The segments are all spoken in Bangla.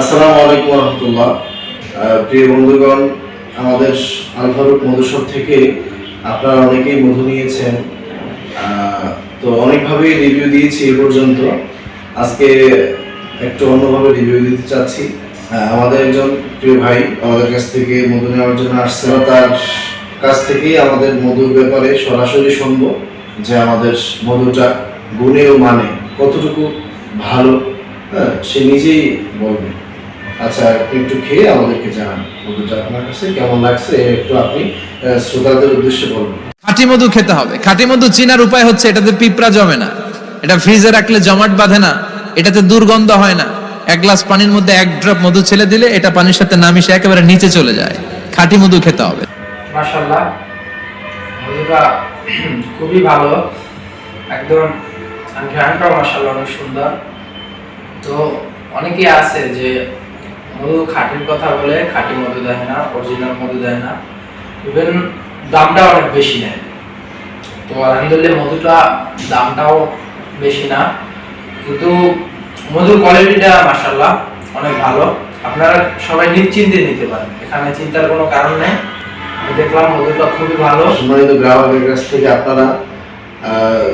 আসসালামু আলাইকুম রহমতুল্লাহ প্রিয় বন্ধুগণ আমাদের আলফারুক মধুসর থেকে আপনারা অনেকেই মধু নিয়েছেন। তো অনেকভাবেই রিভিউ দিয়েছি এ পর্যন্ত। আজকে একটু অন্যভাবে রিভিউ দিতে চাচ্ছি। আমাদের একজন প্রিয় ভাই আমাদের কাছ থেকে মধু নেওয়ার জন্য আসছে তার কাছ থেকেই আমাদের মধুর ব্যাপারে সরাসরি শুনব যে আমাদের মধুটা গুণে ও মানে কতটুকু ভালো হ্যাঁ সে নিজেই বলবে। আচ্ছা একটু খেয়ে আমাদেরকে জানান মধুটা আপনার কাছে কেমন লাগছে? একটু আপনি শ্রোতাদের উদ্দেশ্যে বলবেন খাঁটি মধু খেতে হবে। খাঁটি মধু চিনার উপায় হচ্ছে এটাতে পিঁপড়া জমে না। এটা ফ্রিজে রাখলে জমাট বাঁধে না। এটাতে দুর্গন্ধ হয় না। এক গ্লাস পানির মধ্যে এক ড্রপ মধু ছেলে দিলে এটা পানির সাথে না মিশে একেবারে নিচে চলে যায়। খাঁটি মধু খেতে হবে। মাশাল্লাহ মধুটা খুবই ভালো। একদম ঘ্রাণটাও মাশাল্লাহ অনেক সুন্দর। তো অনেকেই আছে যে মধু খাঁটির কথা বলে খাঁটি মধু দেয় না অরিজিনাল মধু দেয় না। ইভেন দামটা অনেক বেশি নেয়। তো আলহামদুলিল্লাহ মধুটা দামটাও বেশি না। কিন্তু মধুর কোয়ালিটিটা মাশাল্লাহ অনেক ভালো। আপনারা সবাই নিশ্চিন্তে নিতে পারেন। এখানে চিন্তার কোনো কারণ নেই। দেখলাম মধুটা খুবই ভালো। সম্মানিত গ্রাহকের কাছ থেকে আপনারা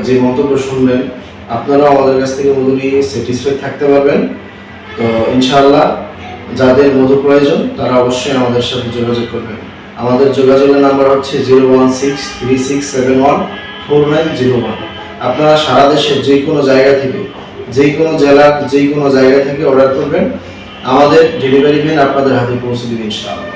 যে মন্তব্য শুনবেন আপনারাও আমাদের কাছ থেকে মধু নিয়ে স্যাটিসফাই থাকতে পারবেন। তো ইনশাআল্লাহ যাদের মধু প্রয়োজন, তারা অবশ্যই আমাদের সাথে যোগাযোগ করবেন। আমাদের যোগাযোগের নাম্বার হচ্ছে zero one six three six seven one four nine zero one. আপনারা সারা দেশের যে কোনো জায়গা থেকে, যে কোনো জেলার যে কোনো জায়গা থেকে অর্ডার করবেন। আমাদের ডেলিভারি ম্যান আপনাদের হাতে পৌঁছে দেবে ইনশাআল্লাহ।